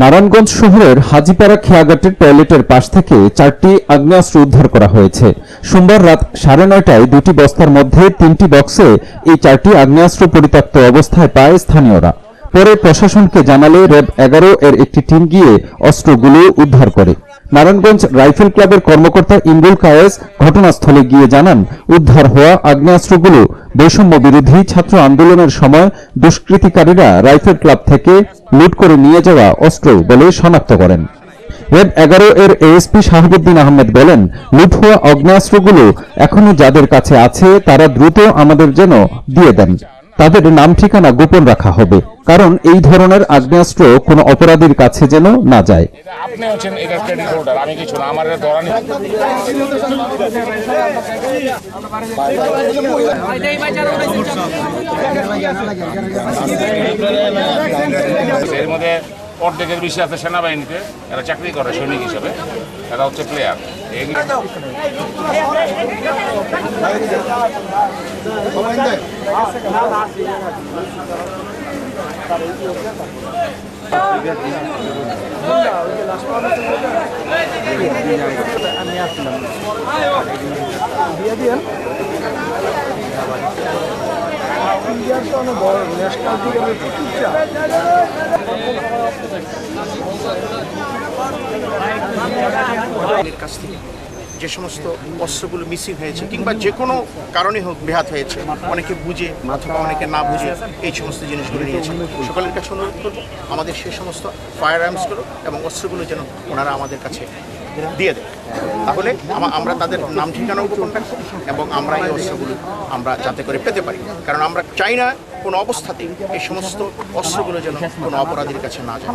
নারায়ণগঞ্জ শহরের হাজিপাড়া খেয়াঘাটের টয়লেটের পাশ থেকে চারটি আগ্নেয়াস্ত্র উদ্ধার করা হয়েছে। সোমবার রাত সাড়ে নয়টায় দুটি বস্তার মধ্যে তিনটি বক্সে এই চারটি আগ্নেয়াস্ত্র পরিত্যক্ত অবস্থায় পায় স্থানীয়রা। পরে প্রশাসনকে জানালে র্যাব এগারো এর একটি টিম গিয়ে অস্ত্রগুলো উদ্ধার করে। নারায়ণগঞ্জ রাইফেল ক্লাবের কর্মকর্তা ইমরুল কায়েস ঘটনাস্থলে গিয়ে জানান, উদ্ধার হওয়া আগ্নেয়াস্ত্রগুলো বৈষম্য বিরোধী ছাত্র আন্দোলনের সময় দুষ্কৃতিকারীরা রাইফেল ক্লাব থেকে লুট করে নিয়ে যাওয়া অস্ত্র বলে শনাক্ত করেন। রেড এগারো এর এএসপি শাহাবুদ্দিন আহমেদ বলেন, লুট হওয়া আগ্নেয়াস্ত্রগুলো এখনও যাদের কাছে আছে, তারা দ্রুত আমাদের যেন দিয়ে দেন। তাদের নাম ঠিকানা গোপন রাখা হবে। কারণ এই ধরনের আগ্নেয়াস্ত্র কোনো অপরাধীর কাছে যেন না যায়। আপনি অর্ধেকের বেশি আছে সেনাবাহিনীতে এরা চাকরি করে সৈনিক হিসেবে। এরা হচ্ছে প্লেয়ার এর কাছ থেকে যে সমস্ত অস্ত্রগুলো মিসিং হয়েছে, কিংবা যে কোনো কারণে হোক বেহাত হয়েছে, অনেকে বুঝে, অথবা অনেকে না বুঝে এই সমস্ত জিনিসগুলো নিয়েছে। সকলের কাছে অনুরোধ করব, আমাদের সেই সমস্ত ফায়ার আর্মসগুলো এবং অস্ত্রগুলো যেন ওনারা আমাদের কাছে দিয়ে দেয়। তাহলে আমরা তাদের নাম ঠিকানাও গোপন রাখব এবং আমরা এই অস্ত্রগুলো আমরা যাতে করে পেতে পারি। কারণ আমরা চাই না কোনো অবস্থাতেই এই সমস্ত অস্ত্রগুলো যেন কোনো অপরাধীর কাছে না যায়।